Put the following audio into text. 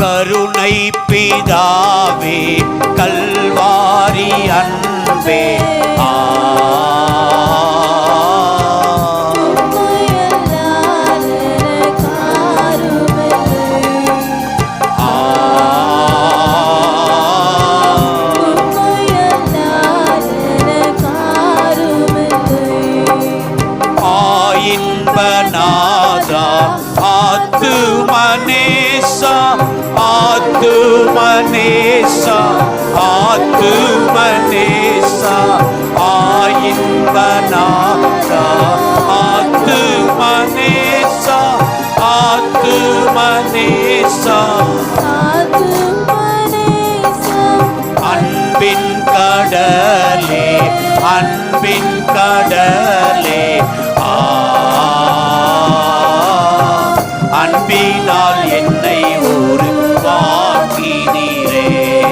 கருணை பிதாவே கல்வாரி அன்பே ஆ நேசா ஆத்துமனேசா ஆத்துமனேசா ஆயின்பநாதா ஆத்துமனேசா ஆத்துமனேசா அன்பின் கடலே அன்பின் கடலே ஆ. அன்பினால் என்னை